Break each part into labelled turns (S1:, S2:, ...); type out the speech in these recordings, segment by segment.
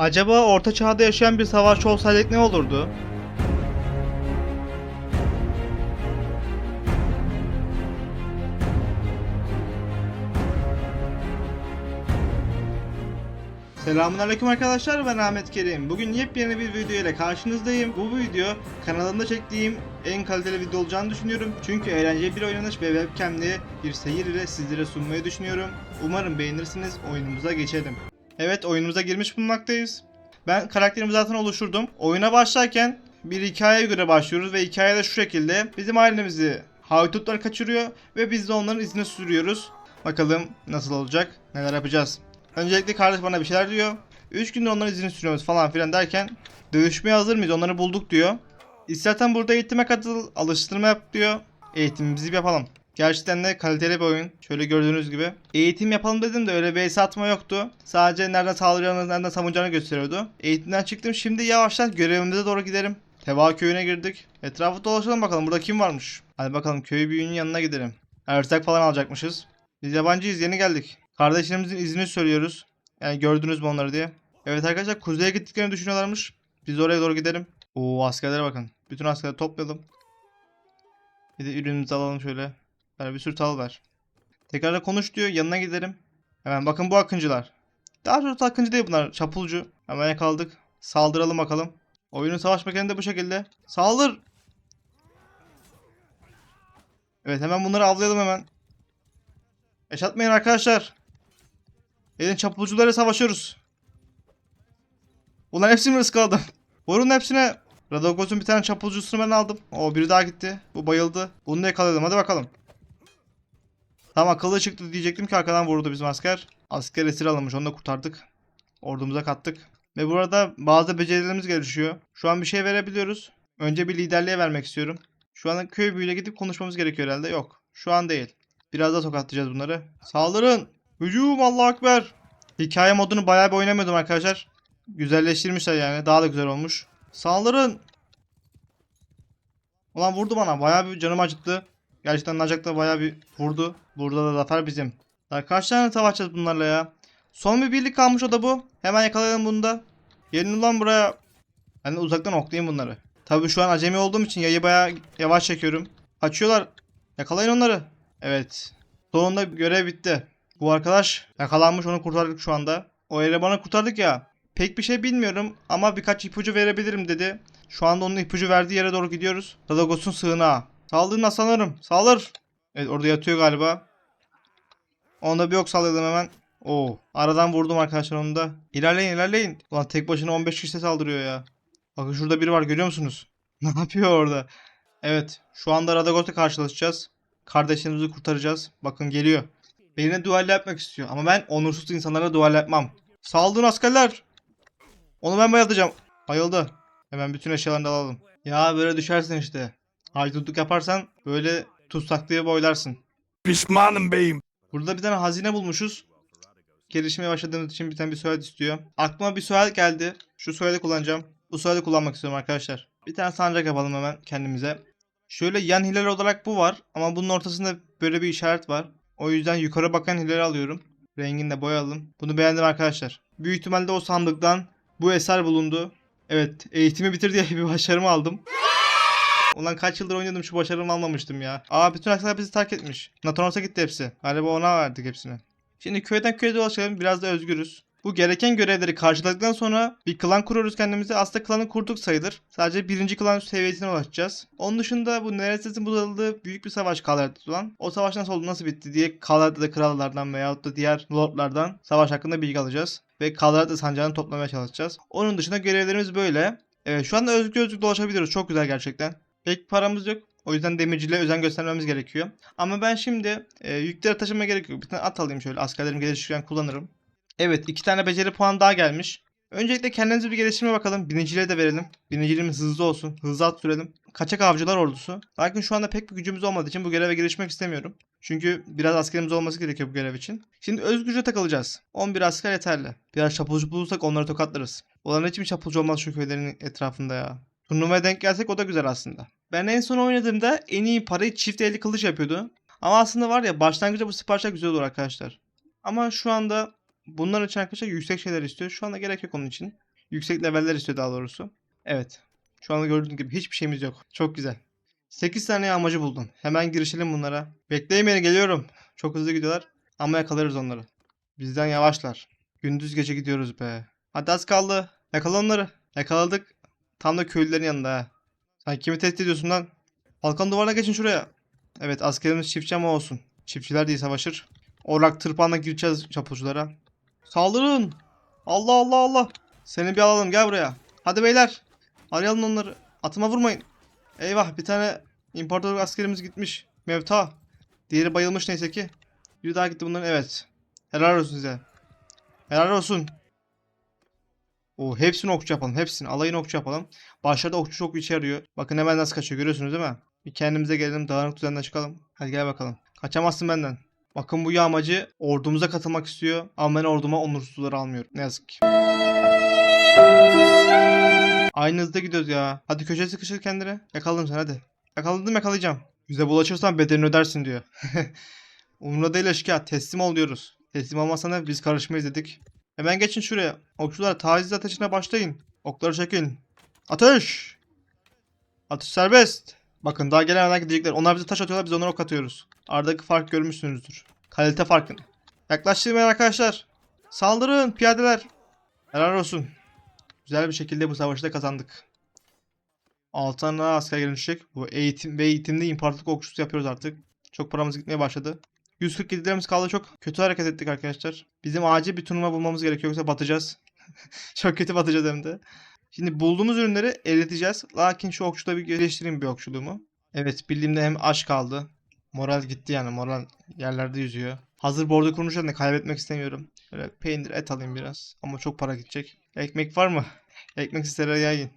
S1: Acaba orta çağda yaşayan bir savaşçı olsaydık ne olurdu? Selamünaleyküm arkadaşlar ben Ahmet Kerim. Bugün yepyeni bir video ile karşınızdayım. Bu video kanalımda çektiğim en kaliteli video olacağını düşünüyorum. Çünkü eğlenceli bir oynanış ve webcamli bir seyir ile sizlere sunmayı düşünüyorum. Umarım beğenirsiniz. Oyunumuza geçelim. Evet oyunumuza girmiş bulunmaktayız. Ben karakterimi zaten oluşturdum. Oyuna başlarken bir hikayeye göre başlıyoruz ve hikaye de şu şekilde. Bizim ailemizi haydutlar kaçırıyor ve biz de onların izini sürüyoruz. Bakalım nasıl olacak, neler yapacağız. Öncelikle kardeş bana bir şeyler diyor. 3 gündür onların izini sürüyoruz falan filan derken dövüşmeye hazır mıyız onları bulduk diyor. İstersen burada eğitime katıl, alıştırma yap diyor. Eğitimimizi yapalım. Gerçekten de kaliteli bir oyun. Şöyle gördüğünüz gibi. Eğitim yapalım dedim de öyle bir atma yoktu. Sadece nereden saldıracağını, nereden savunacağını gösteriyordu. Eğitimden çıktım. Şimdi yavaştan görevimize doğru gidelim. Teva köyüne girdik. Etrafı dolaşalım bakalım. Burada kim varmış? Hadi bakalım köy büyüğünün yanına gidelim. Erzak falan alacakmışız. Biz yabancıyız yeni geldik. Kardeşlerimizin izini söylüyoruz. Yani gördünüz mü onları diye. Evet arkadaşlar kuzeye gittiklerini düşünüyorlarmış. Biz oraya doğru gidelim. Oo askerlere bakın. Bütün askerleri toplayalım. Bir de ürünümüzü alalım şöyle. Böyle bir sürü tal ver. Tekrar da konuş diyor. Yanına gidelim. Hemen bakın bu akıncılar. Daha doğrusu akıncı değil bunlar. Çapulcu. Hemen yakaladık. Saldıralım bakalım. Oyunun savaş mekaniği de bu şekilde. Saldır. Evet hemen bunları avlayalım hemen. Yaşatmayın arkadaşlar. Gelin çapulcularla savaşıyoruz. Ulan hepsini mi ıskaladım? Vurun hepsine. Radogoz'un bir tane çapulcusunu ben aldım. O biri daha gitti. Bu bayıldı. Bunu da yakaladım. Hadi bakalım. Tamam akıllı çıktı diyecektim ki arkadan vurdu bizim asker. Asker esir alınmış. Onu da kurtardık. Ordumuza kattık. Ve burada bazı becerilerimiz gelişiyor. Şu an bir şey verebiliyoruz. Önce bir liderliğe vermek istiyorum. Şu an köy büyüyle gidip konuşmamız gerekiyor herhalde. Yok. Şu an değil. Biraz da tokatlayacağız bunları. Saldırın. Hücum Allah ekber. Hikaye modunu bayağı bir oynamıyordum arkadaşlar. Güzelleştirmişler yani. Daha da güzel olmuş. Saldırın. Ulan vurdu bana. Bayağı bir canım acıttı. Gerçekten Nacak da bayağı bir vurdu. Burada da zafer bizim. Daha kaç tane savaşacağız bunlarla ya? Son bir birlik kalmış o da bu. Hemen yakalayalım bunu da. Gelin ulan buraya. Ben de uzaktan oklayayım bunları. Tabii şu an acemi olduğum için yayı bayağı yavaş çekiyorum. Kaçıyorlar. Yakalayın onları. Evet. Sonunda görev bitti. Bu arkadaş yakalanmış onu kurtardık şu anda. O elemanı kurtardık ya. Pek bir şey bilmiyorum ama birkaç ipucu verebilirim dedi. Şu anda onun ipucu verdiği yere doğru gidiyoruz. Radagos'un sığınağı. Saldırın aslanlarım. Saldır. Evet orada yatıyor galiba. Onda bir ok sallayalım hemen. Oo. Aradan vurdum arkadaşlar onu da. İlerleyin ilerleyin. Ulan tek başına 15 kişi saldırıyor ya. Bakın şurada biri var görüyor musunuz? ne yapıyor orada? Evet. Şu anda Radagos'la karşılaşacağız. Kardeşlerimizi kurtaracağız. Bakın geliyor. Benimle duel yapmak istiyor. Ama ben onursuz insanlara duel yapmam. Saldırın askerler. Onu ben bayıltacağım. Bayıldı. Hemen bütün eşyalarını alalım. Ya böyle düşersin işte. Haydutluk yaparsan böyle tutsaklığı boylarsın.
S2: Pişmanım beyim.
S1: Burada bir tane hazine bulmuşuz. Gelişmeye başladığımız için bir tane bir soyadı istiyor. Aklıma bir soyadı geldi. Şu soyadı kullanacağım. Bu soyadı kullanmak istiyorum arkadaşlar. Bir tane sancak yapalım hemen kendimize. Şöyle yan hilal olarak bu var. Ama bunun ortasında böyle bir işaret var. O yüzden yukarı bakan hilal alıyorum. Rengini de boyayalım. Bunu beğendim arkadaşlar. Büyük ihtimalle o sandıktan bu eser bulundu. Evet eğitimi bitir diye bir başarımı aldım. Ulan kaç yıldır oynadım şu başarımı almamıştım ya. Aa bütün akslar bizi terk etmiş. Natonos'a gitti hepsi. Galiba ona verdik hepsini. Şimdi köyden köye dolaşalım biraz da özgürüz. Bu gereken görevleri karşıladıktan sonra bir klan kuruyoruz kendimize. Aslında klanı kurduk sayılır. Sadece birinci klan seviyesine ulaşacağız. Onun dışında bu Nereses'in buzaldığı büyük bir savaş Kalar'da olan. O savaş nasıl oldu nasıl bitti diye Kalar'da krallardan veyahut da diğer lordlardan savaş hakkında bilgi alacağız. Ve Kalar'da sancağını toplamaya çalışacağız. Onun dışında görevlerimiz böyle. Evet şu anda özgür özgür dolaşabiliyoruz. Çok güzel gerçekten. Pek paramız yok. O yüzden demirciliğe özen göstermemiz gerekiyor. Ama ben şimdi e, yükleri taşımaya gerek yok. Bir tane at alayım şöyle. Askerlerim gelişirken kullanırım. Evet iki tane beceri puan daha gelmiş. Öncelikle kendimize bir gelişime bakalım. Birinciliğe de verelim. Birinciliğimiz hızlı olsun. Hızlı at sürelim. Kaçak avcılar ordusu. Lakin şu anda pek bir gücümüz olmadığı için bu göreve girişmek istemiyorum. Çünkü biraz askerimiz olması gerekiyor bu görev için. Şimdi özgürce takılacağız. 11 asker yeterli. Biraz çapulcu bulursak onları tokatlarız. Ulan hiç mi çapulcu olmaz şu köylerin etrafında ya. Turnuvaya denk gelsek o da güzel aslında. Ben en son oynadığımda en iyi parayı çift eli kılıç yapıyordu. Ama aslında var ya başlangıçta bu siparişler güzel olur arkadaşlar. Ama şu anda bunlar için arkadaşlar yüksek şeyler istiyor. Şu anda gerek yok onun için. Yüksek leveller istiyor daha doğrusu. Evet. Şu anda gördüğünüz gibi hiçbir şeyimiz yok. Çok güzel. 8 tane yağmacı buldum. Hemen girişelim bunlara. Bekleyin beni geliyorum. Çok hızlı gidiyorlar. Ama yakalarız onları. Bizden yavaşlar. Gündüz gece gidiyoruz be. Hadi az kaldı. Yakala onları. Yakaladık. Tam da köylülerin yanında ha. Sen kimi tehdit ediyorsun lan? Balkan duvarına geçin şuraya. Evet askerimiz çiftçi ama olsun. Çiftçiler değil savaşır. Orak tırpanla gireceğiz çapulculara. Saldırın. Allah Allah Allah. Seni bir alalım gel buraya. Hadi beyler. Arayalım onları. Atıma vurmayın. Eyvah bir tane imparatorluk askerimiz gitmiş. Mevta. Diğeri bayılmış neyse ki. Biri daha gitti bunların evet. Helal olsun size. Helal olsun. O hepsini okçu yapalım. Hepsini. Alayını okçu yapalım. Başlarda okçu çok işe yarıyor. Bakın hemen nasıl kaçıyor görüyorsunuz değil mi? Bir kendimize gelelim. Dağınık düzenden çıkalım. Hadi gel bakalım. Kaçamazsın benden. Bakın bu yağmacı ordumuza katılmak istiyor. Ama ben orduma onursuzları almıyorum. Ne yazık ki. Aynı hızda gidiyoruz ya. Hadi köşeye sıkışır kendine. Yakaladım seni hadi. Yakaladım yakalayacağım. Bize bulaşırsan bedelini ödersin diyor. Umurda değil eşkıya. Teslim ol diyoruz. Teslim olmazsan biz karışmayız dedik. Hemen geçin şuraya. Okçular taciz ateşine başlayın. Okları çekin. Ateş! Atış serbest. Bakın daha gelemeden gidecekler. Onlar bize taş atıyorlar biz onlara ok atıyoruz. Aradaki fark görmüşsünüzdür. Kalite farkını. Yaklaştırmayın arkadaşlar. Saldırın piyadeler. Helal olsun. Güzel bir şekilde bu savaşı da kazandık. 6 tane asker gelişecek. Bu eğitim ve eğitimde imparatorluk okçusu yapıyoruz artık. Çok paramız gitmeye başladı. 147 liramız kaldı çok. Kötü hareket ettik arkadaşlar. Bizim acil bir turnuva bulmamız gerekiyor yoksa batacağız. çok kötü batacağız hem de. Şimdi bulduğumuz ürünleri eriteceğiz. Lakin şu okçuda bir geliştireyim bir okçuluğumu. Evet bildiğimde hem aş kaldı. Moral gitti yani moral yerlerde yüzüyor. Hazır bordo kurmuşlar da kaybetmek istemiyorum. Böyle peynir et alayım biraz. Ama çok para gidecek. Ekmek var mı? Ekmek ister yayın.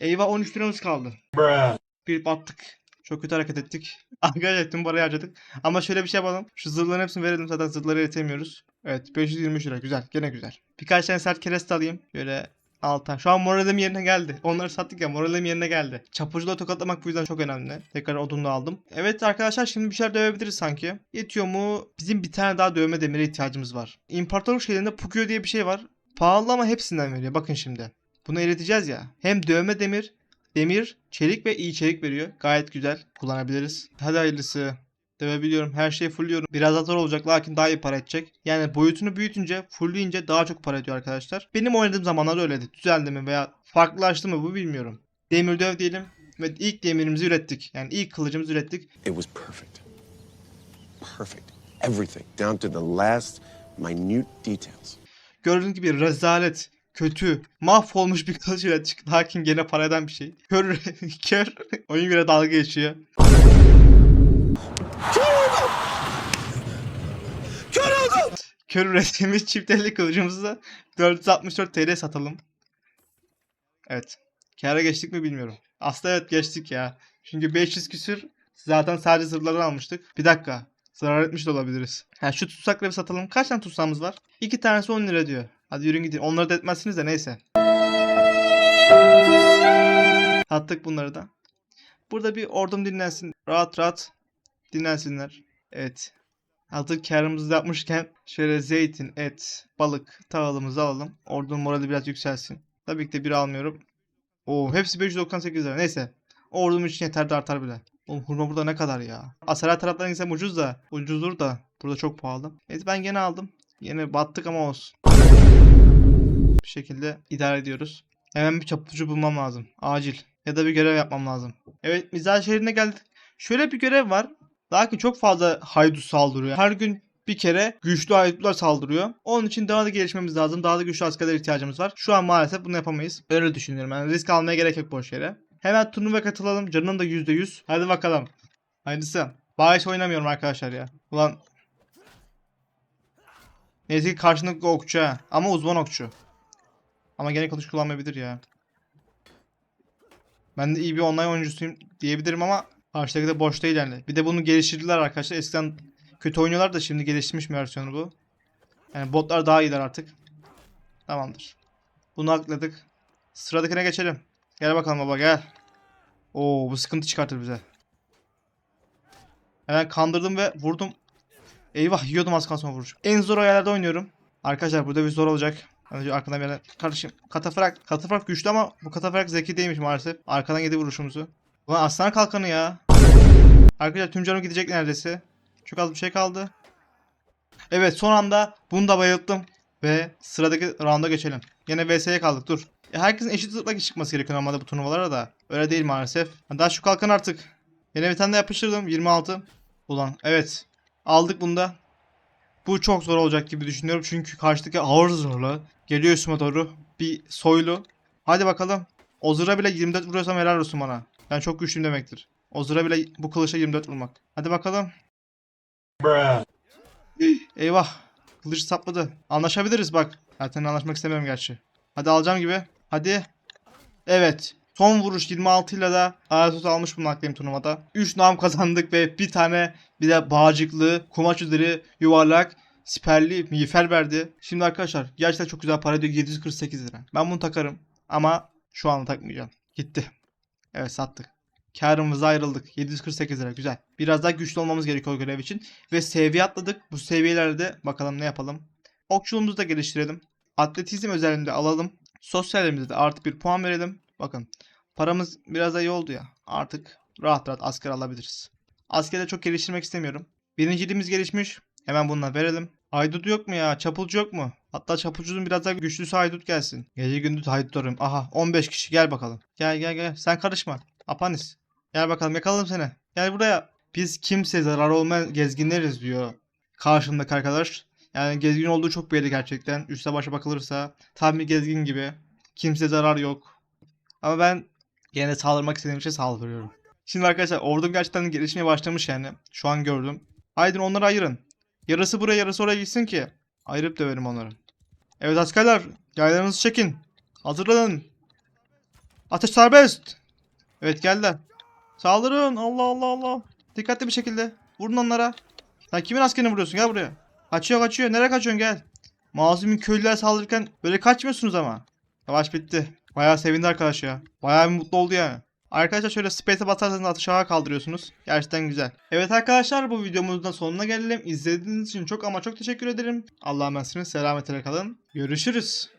S1: Eyvah 13 liramız kaldı. Bir battık. Çok kötü hareket ettik. Arkadaşlar tüm parayı harcadık. Ama şöyle bir şey yapalım. Şu zırhların hepsini verelim. Zaten zırhları eritemiyoruz. Evet 523 lira. Güzel. Gene güzel. Birkaç tane sert kereste alayım. Böyle Altan. Şu an moralim yerine geldi. Onları sattık ya moralim yerine geldi. Çapulcuları tokatlamak bu yüzden çok önemli. Tekrar odunu aldım. Evet arkadaşlar şimdi bir şeyler dövebiliriz sanki. Yetiyor mu? Bizim bir tane daha dövme demire ihtiyacımız var. İmparatorluk şeylerinde Pukyo diye bir şey var. Pahalı ama hepsinden veriyor. Bakın şimdi. Bunu eriteceğiz ya. Hem dövme demir, demir, çelik ve iyi çelik veriyor. Gayet güzel. Kullanabiliriz. Hadi hayırlısı. Dövebiliyorum. Her şeyi fullliyorum. Biraz daha zor olacak lakin daha iyi para edecek. Yani boyutunu büyütünce, fullleyince daha çok para ediyor arkadaşlar. Benim oynadığım zamanlarda öyleydi. Düzeldi mi veya farklılaştı mı bu bilmiyorum. Demir döv diyelim ve ilk demirimizi ürettik. Yani ilk kılıcımızı ürettik.
S3: It was perfect. Perfect. Everything, down to the last minute details.
S1: Gördüğünüz gibi rezalet, kötü, mahvolmuş bir kılıç ürettik. Lakin gene para eden bir şey. Kör, kör. Oyun göre dalga geçiyor. Kör ürettiğimiz çift elli kılıcımızı da 464 TL satalım. Evet. Kâra geçtik mi bilmiyorum. Aslında evet geçtik ya. Çünkü 500 küsür zaten sadece zırhları almıştık. Bir dakika. Zarar etmiş de olabiliriz. Ha, şu tutsakları bir satalım. Kaç tane tutsağımız var? İki tanesi 10 lira diyor. Hadi yürüyün gidin. Onları da etmezsiniz de neyse. Sattık bunları da. Burada bir ordum dinlensin. Rahat rahat dinlensinler. Evet. Hazır karımızı yapmışken şöyle zeytin, et, balık, tahılımızı alalım. Ordunun morali biraz yükselsin. Tabii ki de bir almıyorum. Oo hepsi 598 lira. Neyse. Ordum için yeter de artar bile. Oğlum hurma burada ne kadar ya? Asaray taraflarına gitsem ucuz da. Ucuzdur da. Burada çok pahalı. Evet ben gene aldım. Yine battık ama olsun. Bir şekilde idare ediyoruz. Hemen bir çapulcu bulmam lazım. Acil. Ya da bir görev yapmam lazım. Evet mizah şehrine geldik. Şöyle bir görev var. Lakin çok fazla haydut saldırıyor. Her gün bir kere güçlü haydutlar saldırıyor. Onun için daha da gelişmemiz lazım. Daha da güçlü askerlere ihtiyacımız var. Şu an maalesef bunu yapamayız. Öyle düşünüyorum. Yani risk almaya gerek yok boş yere. Hemen turnuva katılalım. Canın da %100. Hadi bakalım. Hayırlısı. Bağış oynamıyorum arkadaşlar ya. Ulan. Neyse ki karşındaki okçu ha. Ama uzman okçu. Ama gene kılıç kullanmayabilir ya. Ben de iyi bir online oyuncusuyum diyebilirim ama karşıdaki de boş değil yani. Bir de bunu geliştirdiler arkadaşlar. Eskiden kötü oynuyorlar da şimdi geliştirmiş bir versiyonu bu. Yani botlar daha iyiler artık. Tamamdır. Bunu akladık. Sıradakine geçelim. Gel bakalım baba gel. Oo bu sıkıntı çıkartır bize. Hemen kandırdım ve vurdum. Eyvah yiyordum az kalsın vuruş. En zor ayarlarda oynuyorum. Arkadaşlar burada bir zor olacak. Önce arkadan bir yerden katafrak katafrak güçlü ama bu katafrak zeki değilmiş maalesef. Arkadan yedi vuruşumuzu. Ulan aslan kalkanı ya. Arkadaşlar tüm canım gidecek neredeyse. Çok az bir şey kaldı. Evet son anda bunu da bayılttım. Ve sıradaki rounda geçelim. Yine VS'ye kaldık dur. Ya herkesin eşit zıplak çıkması gerekiyor normalde bu turnuvalara da. Öyle değil maalesef. Daha şu kalkan artık. Yine bir tane de yapıştırdım. 26. Ulan evet. Aldık bunu da. Bu çok zor olacak gibi düşünüyorum. Çünkü karşıdaki ağır zorlu. Geliyor üstüme doğru. Bir soylu. Hadi bakalım. O zırha bile 24 vuruyorsam helal olsun bana. Ben çok güçlüyüm demektir. O zırha bile bu kılıçla 24 vurmak. Hadi bakalım. Eyvah. Kılıç sapladı. Anlaşabiliriz bak. Zaten anlaşmak istemiyorum gerçi. Hadi alacağım gibi. Hadi. Evet. Son vuruş 26 ile de Ayatot almış bulunmaktayım turnuvada. 3 nam kazandık ve bir tane bir de bağcıklı, kumaş üzeri, yuvarlak, siperli, miğfer verdi. Şimdi arkadaşlar gerçekten çok güzel para ediyor 748 lira. Ben bunu takarım ama şu anda takmayacağım. Gitti. Evet sattık. Karımıza ayrıldık. 748 lira güzel. Biraz daha güçlü olmamız gerekiyor görev için. Ve seviye atladık. Bu seviyelerde bakalım ne yapalım. Okçuluğumuzu da geliştirelim. Atletizm özelliğinde alalım. Sosyalimize de artı bir puan verelim. Bakın paramız biraz da iyi oldu ya. Artık rahat rahat asker alabiliriz. Askerde çok geliştirmek istemiyorum. Birinciliğimiz gelişmiş. Hemen bununla verelim. Haydut yok mu ya? Çapulcu yok mu? Hatta çapulcunun biraz daha güçlüsü haydut gelsin. Gece gündüz haydut arıyorum. Aha 15 kişi gel bakalım. Gel gel gel. Sen karışma. Apanis. Gel bakalım yakaladım seni. Gel buraya. Biz kimse zarar olmayan gezginleriz diyor. Karşımdaki arkadaş. Yani gezgin olduğu çok belli gerçekten. Üste başa bakılırsa. Tam bir gezgin gibi. Kimse zarar yok. Ama ben gene saldırmak istediğim için saldırıyorum. Şimdi arkadaşlar ordum gerçekten gelişmeye başlamış yani. Şu an gördüm. Haydi onları ayırın. Yarısı buraya yarısı oraya gitsin ki. Ayırıp döverim onları. Evet askerler. Yaylarınızı çekin. Hazırlanın. Ateş serbest. Evet geldiler. Saldırın. Allah Allah Allah. Dikkatli bir şekilde. Vurun onlara. Sen kimin askerini vuruyorsun? Gel buraya. Kaçıyor kaçıyor. Nereye kaçıyorsun? Gel. Masum köylüler saldırırken böyle kaçmıyorsunuz ama. Savaş bitti. Bayağı sevindi arkadaş ya. Bayağı bir mutlu oldu yani. Arkadaşlar şöyle space'e basarsanız aşağı kaldırıyorsunuz. Gerçekten güzel. Evet arkadaşlar bu videomuzun da sonuna gelelim. İzlediğiniz için çok ama çok teşekkür ederim. Allah'a emanetsiniz. Selametle kalın. Görüşürüz.